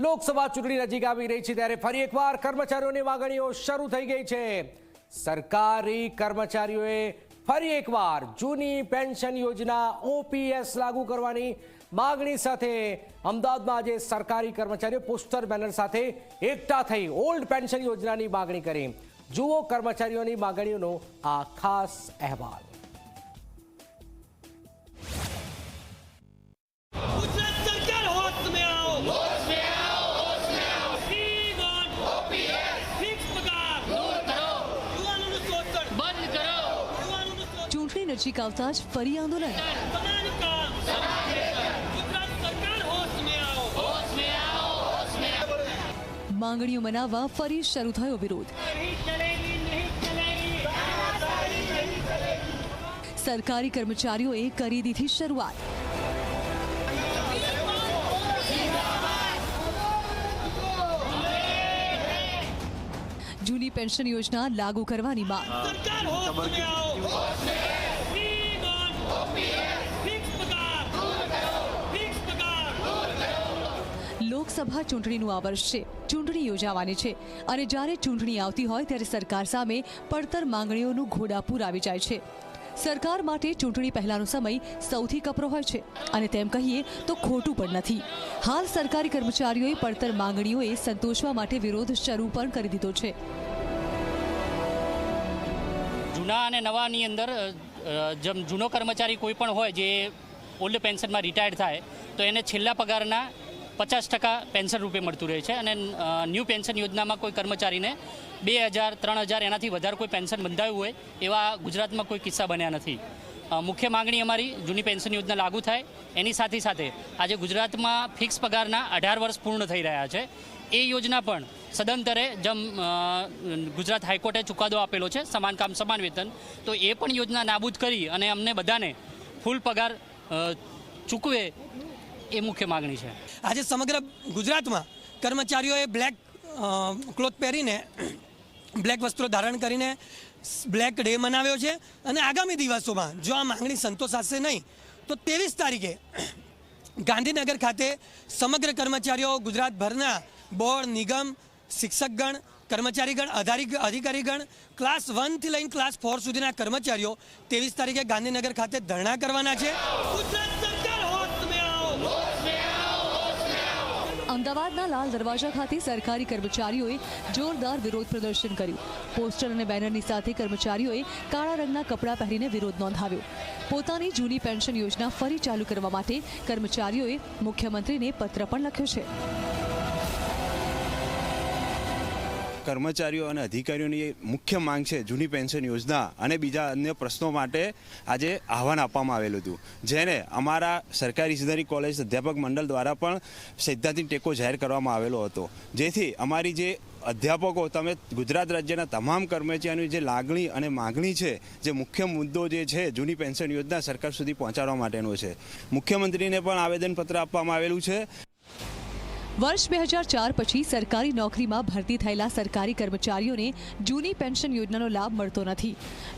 લોકસભા ચૂંટણી નજીક આવી રહી છે ત્યારે ફરી એકવાર કર્મચારીઓની માગણીઓ શરૂ થઈ ગઈ છે. સરકારી કર્મચારીઓએ ફરી એકવાર જૂની પેન્શન યોજના ઓપીએસ લાગુ કરવાની માગણી સાથે અમદાવાદમાં આજે સરકારી કર્મચારીઓ પોસ્ટર બેનર સાથે એકઠા થઈ ઓલ્ડ પેન્શન યોજનાની માગણી કરી. જુઓ કર્મચારીઓની માગણીઓનો આ ખાસ અહેવાલ. નજીક આવતા જ ફરી આંદોલન. માંગણીઓ મનાવવા ફરી શરૂ થયો વિરોધ. સરકારી કર્મચારીઓએ કરી દીધી શરૂઆત. જૂની પેન્શન યોજના લાગુ કરવાની માંગ. લોકસભા ચૂંટણીનું આ વર્ષ છે. ચૂંટણી યોજાવાની છે અને જ્યારે ચૂંટણી આવતી હોય ત્યારે સરકાર સામે પડતર માંગણીઓનું ઘોડાપૂર આવી જાય છે. સરકાર માટે ચૂંટણી પહેલાનો સમય સૌથી કપરો હોય છે અને તેમ કહીએ તો ખોટું પણ નથી. હાલ સરકારી કર્મચારીઓએ પડતર માંગણીઓએ સંતોષવા માટે વિરોધ શરૂ પણ કરી દીધો છે. જૂના અને નવાની અંદર જેમ જૂનો કર્મચારી કોઈ પણ હોય જે ઓલ્ડ પેન્શનમાં રિટાયર્ડ થાય, તો એને છેલ્લા પગારના પચાસ ટકા પેન્શન રૂપે મળતું રહે છે અને ન્યૂ પેન્શન યોજનામાં કોઈ કર્મચારીને બે હજાર, ત્રણ હજાર એનાથી વધારે કોઈ પેન્શન બંધાયું હોય એવા ગુજરાતમાં કોઈ કિસ્સા બન્યા નથી. મુખ્ય માંગણી અમારી જૂની પેન્શન યોજના લાગુ થાય. એની સાથે સાથે આજે ગુજરાતમાં ફિક્સ પગારના અઢાર વર્ષ પૂર્ણ થઈ રહ્યા છે. એ યોજના પણ સદંતરે જેમ ગુજરાત હાઈકોર્ટે ચુકાદો આપેલો છે, સમાન કામ, સમાન વેતન. તો એ પણ યોજના નાબૂદ કરી અને અમને બધાને ફૂલ પગાર ચૂકવે એ મુખ્ય માગણી છે. આજે સમગ્ર ગુજરાતમાં કર્મચારીઓએ બ્લેક ક્લોથ પહેરીને બ્લેક વસ્ત્રો ધારણ કરીને બ્લેક ડે મનાવ્યો છે અને આગામી દિવસોમાં જો આ માંગણી સંતોષાશે નહીં, તો ત્રેવીસ તારીખે ગાંધીનગર ખાતે સમગ્ર કર્મચારીઓ ગુજરાતભરના બોર્ડ, નિગમ, શિક્ષકગણ, કર્મચારીગણ, અધારી, અધિકારીગણ, ક્લાસ વનથી લઈને ક્લાસ ફોર સુધીના કર્મચારીઓ ત્રેવીસ તારીખે ગાંધીનગર ખાતે ધરણા કરવાના છે. ગુજરાત અમદાવાદના લાલ દરવાજા ખાતે સરકારી કર્મચારીઓએ જોરદાર વિરોધ પ્રદર્શન કર્યું. પોસ્ટર અને બેનરની સાથે કર્મચારીઓએ કાળા રંગના કપડાં પહેરીને વિરોધ નોંધાવ્યો. પોતાની જૂની પેન્શન યોજના ફરી ચાલુ કરવા માટે કર્મચારીઓએ મુખ્યમંત્રીને પત્ર પણ લખ્યો છે. કર્મચારીઓ અને અધિકારીઓની મુખ્ય માંગ છે જૂની પેન્શન યોજના અને બીજા અન્ય પ્રશ્નો માટે આજે આહવાન આપવામાં આવેલું હતું. જેને અમારા સરકારી ઇજનેરી કોલેજ અધ્યાપક મંડળ દ્વારા પણ સૈદ્ધાંતિક ટેકો જાહેર કરવામાં આવેલો હતો. જેથી અમારી જે અધ્યાપકો, તમે ગુજરાત રાજ્યના તમામ કર્મચારીઓની જે લાગણી અને માગણી છે, જે મુખ્ય મુદ્દો જે છે જૂની પેન્શન યોજના સરકાર સુધી પહોંચાડવા માટેનો છે. મુખ્યમંત્રીને પણ આવેદનપત્ર આપવામાં આવેલું છે. વર્ષ બે હજાર ચાર પછી સરકારી નોકરીમાં ભરતી થયેલા સરકારી કર્મચારીઓને જૂની પેન્શન યોજનાનો લાભ મળતો નથી.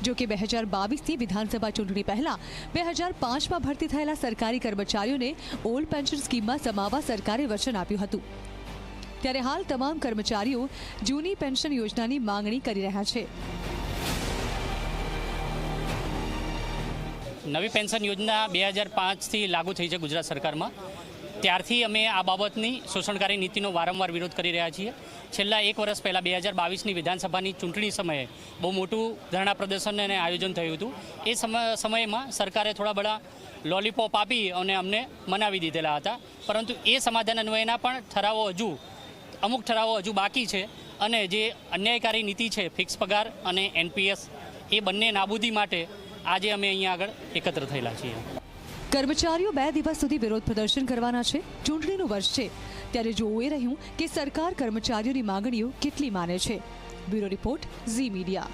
જો કે બે હજાર બાવીસની વિધાનસભા ચૂંટણી પહેલાં બે હજાર પાંચમાં ભરતી થયેલા સરકારી કર્મચારીઓને ઓલ્ડ પેન્શન સ્કીમમાં સમાવવા સરકારે વચન આપ્યું હતું. ત્યારે હાલ તમામ કર્મચારીઓ જૂની પેન્શન યોજનાની માંગણી કરી રહ્યા છે. નવી પેન્શન યોજના બે હજાર પાંચથી લાગુ થઈ છે ગુજરાત સરકારમાં. ત્યારથી અમે આ બાબતની શોષણકારી નીતિનો વારંવાર વિરોધ કરી રહ્યા છીએ. છેલ્લા એક વર્ષ પહેલાં બે હજાર બાવીસની વિધાનસભાની ચૂંટણી સમયે બહુ મોટું ધરણા પ્રદર્શન અને આયોજન થયું હતું. એ સમયમાં સરકારે થોડા બધા લોલીપોપ આપી અને અમને મનાવી દીધેલા હતા. પરંતુ એ સમાધાન અન્વયના પણ ઠરાવો હજુ, અમુક ઠરાવો હજુ બાકી છે અને જે અન્યાયકારી નીતિ છે, ફિક્સ પગાર અને એનપીએસ, એ બંને નાબૂદી માટે આજે અમે અહીંયા આગળ એકત્ર થયેલા છીએ. કર્મચારીઓ બે દિવસ સુધી વિરોધ પ્રદર્શન કરવાના છે. ચૂંટણીનું વર્ષ છે. ત્યારે જોવું એ રહ્યું કે સરકાર કર્મચારીઓની માંગણીઓ કેટલી માને છે. Bureau report Zee media.